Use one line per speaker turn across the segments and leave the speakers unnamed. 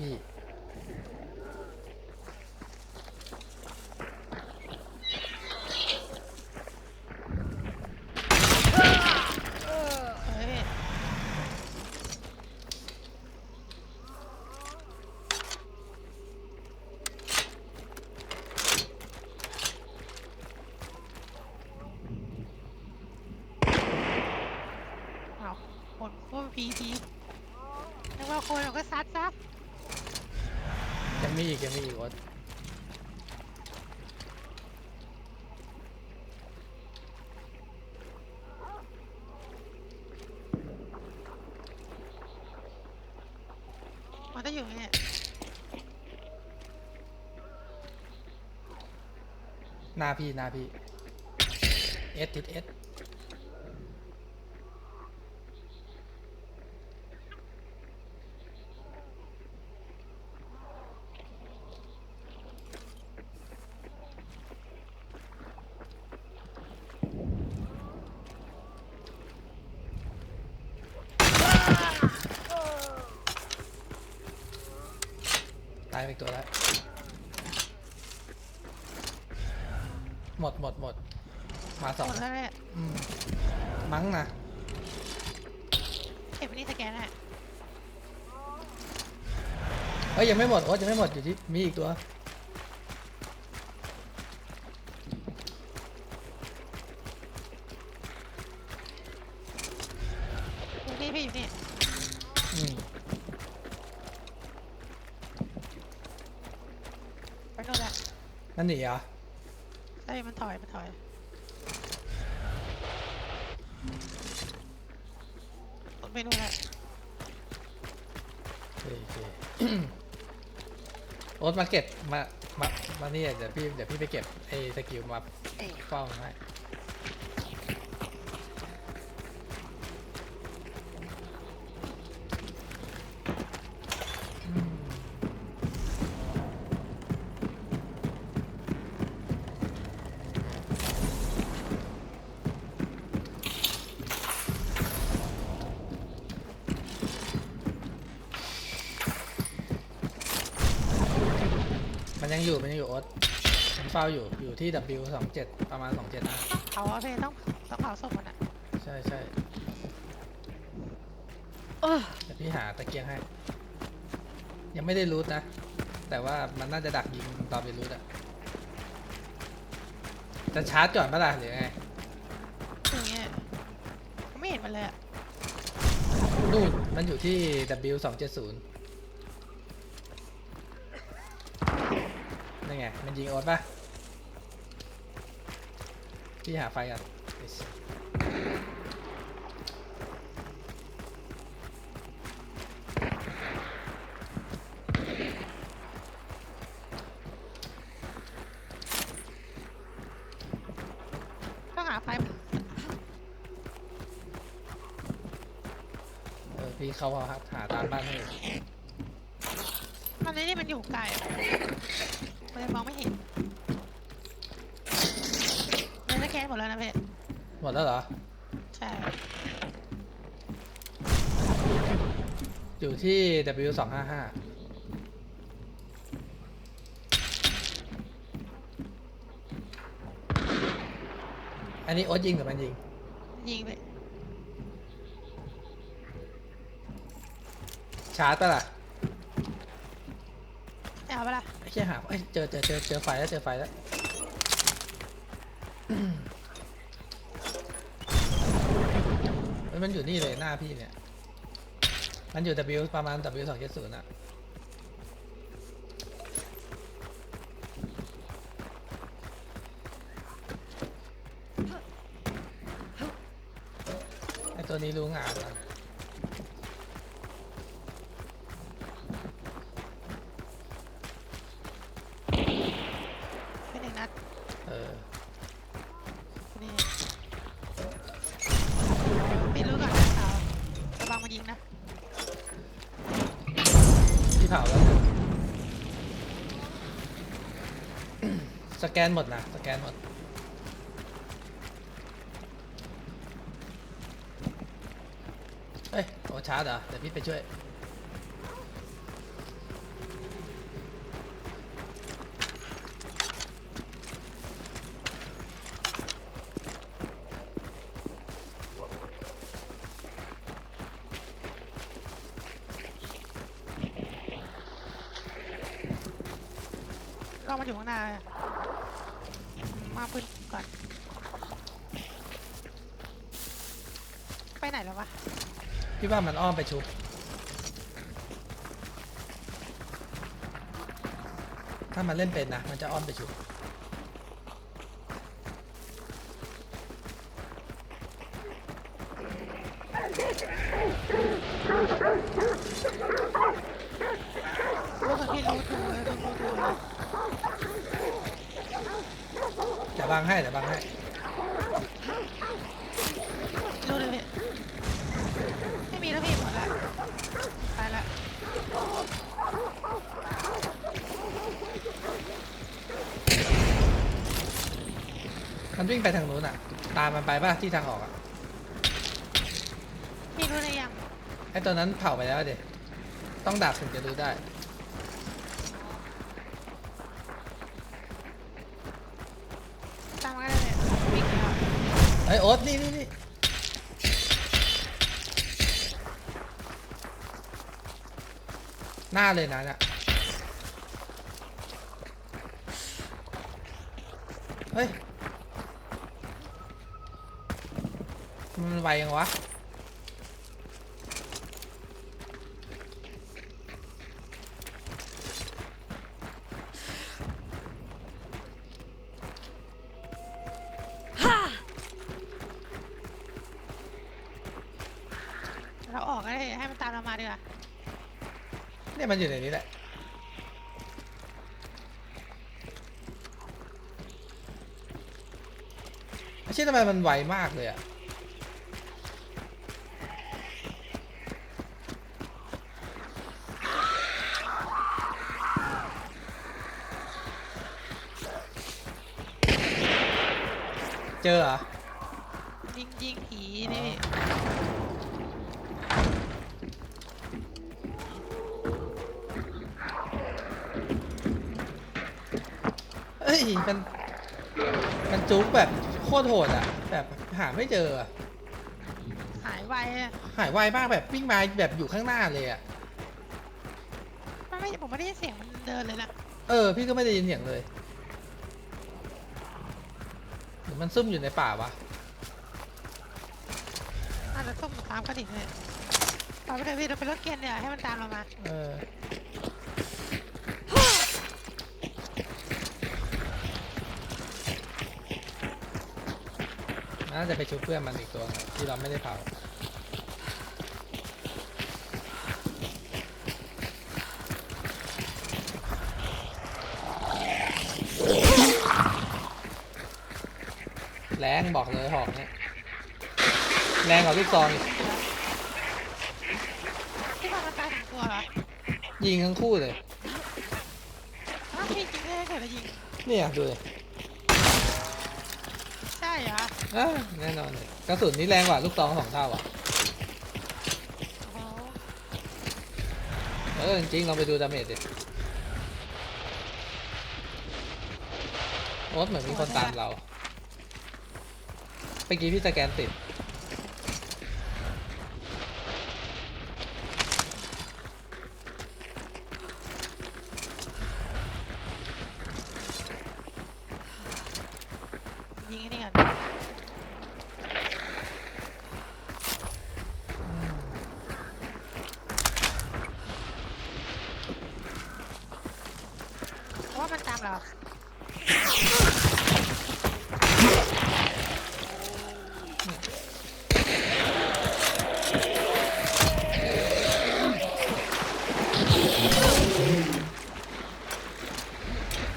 พี่
เฮ้ยเอาคนพวกพีทีนึกว่าคนเราก็ซัดซะ
ยัง มีอีกยังมีอีกโอ๊ต
มันจะอยู่เนี่ย
หน้าพี่หน้าพี่เอสทิศเอส ตายไปอีกตัวแล้ว หมดหมดหมด มาสอง
หมดแล้วแหละ
อืมมั้งนะ
เก็บไว้นี่สแกนแหละ
เอ้ยยังไม่หมดโอ๊ตยังไม่หมดอยู่ที่มีอีกตัว
อยู่นี่พี่อยู่นี่
อืม
ไปโน่นแหละ
นั่นหนีเหรอ
ใช่มันถอย มันถอยมันไปนู่นแหละ
โอเคโอเค โอ๊ตมาเก็บมา มา มานี่เดี๋ยวพี่ เดี๋ยวพี่ไปเก็บไอ้สกิลมาเฝ้าให้ังอยู่เป็นอยู่โอ๊ตมันเฝ้าอยู่อยู่ที่ W 2 7ประมาณ2 7นะ
เผาอเพต้องต้องเผาศพมันอะ
ใช่ใช่เอดี๋ยวพี่หาตะเกียงให้ ยังไม่ได้รูทนะ แต่ว่ามันน่าจะดักยิงตอนไปรูทอะจะชาร์จก่อนปะล่ะหรือไง
อย่างเงี้ยไม่เห็นมันเลยอะ
นู่มันอยู่ที่ W 2 7 0 นย์นั่นไง มันยิงโอ๊ตปะพี่หาไฟกัน
ต้องหาไฟมัน
เออพี่เข้าหาหาตามบ้านให้
มันนี่มันอยู่ไกลอะมัน เลยมองไม่เห็นมันสแกนหมดแล้วนะพี่
หมดแล้วเหรอ
ใช่
อยู่ที่ W สองห้าห้าอันนี้โอ๊ตยิงหรือมันยิง
ยิงไป
ชาร์จปะล่ะ
เอาไปะละ
ไอ้แค่หาเอ้ยเจอเจอเจอเจอไฟแล้วเจอไฟแล้วเฮ้ยมันอยู่นี่เลยหน้าพี่เนี่ย มันอยู่ W ประมาณ W สองเจ็ดศูนย์อะไอตัวนี้รู้งานแล้ว
ส
แกนหมดนะสแกนหมด เฮ้ยโอชาร์จเหรอเดี๋ยวพี่ไปช่วย ก
ล้อมาอยู่ข้างหน้า มาปืนก่อน ไปไหนแล้ววะ
พี่ว่ามันอ้อมไปชุบถ้ามันเล่นเป็นนะมันจะอ้อมไปชุบ
รู้สึกพี่รู้ถูกเลยรู้ถูก
บังให้จะบังให้
รู้เลยพี่ไม่มีแล้วพี่หมดละไปละ
มันวิ่งไปทางนู้นอะ ตามมันไปป่ะที่ทางออกอะ
พี่รู้ได้ยัง
ไอ้ตัวนั้นเผาไปแล้วเด็ต้องดับถึงจะรู้ได้
ตามมาได้เลยวิ่งแล้ว
เฮ้ย โอ๊ตนี่นี่นี่หน้าเลยนะเนี่ยเฮ้ย มันไวยังวะ
มันตามเรามาดีกว่า
เนี่ยมันอยู่ในนี้แหละไม่ใช่ทำไมมันไวมากเลยอะเจอเหรอ
ยิงยิงผีนี่
มัน มันจุกแบบโคตรโหดอะแบบหาไม่เจออะ
หายไวอะ
หายไวมากแบบวิ่งมาแบบอยู่ข้างหน้าเลยอะ
มันไม่ผมไม่ได้ยินเสียงมันเดินเลยนะ
เออ พี่ก็ไม่ได้ยินเสียงเลยหรือมันซุ่มอยู่ในป่าวะ
อาจจะส้มตามกระดิ่งเลยไปไปเลยพี่เราไปรถเกณฑ์เนี่ยให้มันตามเรามา
เออ น่าจะไปชุบเพื่อนมันอีกตัวนะที่เราไม่ได้เผาแรงบอกเลยหอกเนี่ยแรงกว่าลูกซองอีก
ที่มันมันตายถึงตัวเหรอ
ยิงทั้งคู่เลย
อ้าวพี่ยิงได้แค่ละยิง
เนี่ยดูเลย
ใช่เหร อะ
แน่นอนเลยกระสุนนี่แรงกว่าลูกซองสองเท่าอะ
โอ้โห
เออจริงๆลองไปดูดาเมจดิโอ๊ตเหมือนมีคนตามเราเมื่อกี้พี่สแกนติด
ยิงไอ้นี่ก่อน เพราะว่ามันตามเร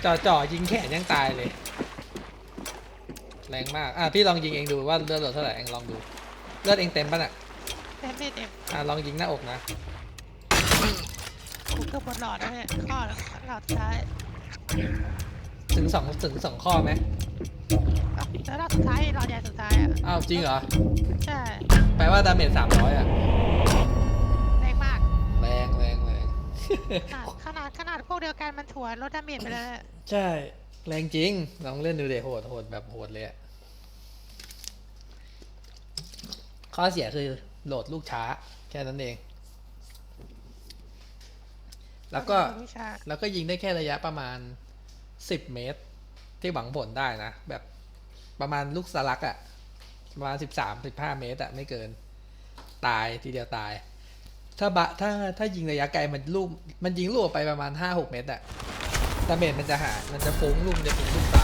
า
จ่อจ่อยิงแขนยังตายเลย แรงมาก อะพี่ลองยิงเองดูว่าเลือดเหลือเท่าไหร่เองลองดู เลือดเองเต็มป่ะน่ะ
เต็มพี่เต็ม
อะลองยิงหน้าอกนะ
กูเกือบบนหลอดแล้วเนี่ยข้อหลอดท้าย
ถึงสองถึงสองข้อไหม
แล้วหลอดสุดท้ายหลอดใหญ่สุดท้ายอะ
อ้าวจริงเหรอ
ใช่
แปลว่าดาเมจสามร้อยอะ
แรงมาก
แรงแรงแรง
ขนาดขนาดขนาดพวกเดียวกันมันถั่วลดดาเมจไปเลย
ใช่ แรงจริง ลองเล่นดูเดโหดโหดแบบโหดเลยอะข้อเสียคือโหลดลูกช้า แค่นั้นเอง แล้วก็
วิชา
แล้วก็ยิงได้แค่ระยะประมาณ สิบเมตร ที่หวังผลได้นะ แบบประมาณลูกสลักอะประมาณสิบสามสิบห้าเมตรอะไม่เกิน ตายทีเดียวตาย ถ้าบะถ้าถ้ายิงระยะไกลมันลูกมันยิงลูกไปประมาณห้าหกเมตรอะดาเมจมันจะหา มันจะฟุ้งลูกมันจะเป็นลูกตา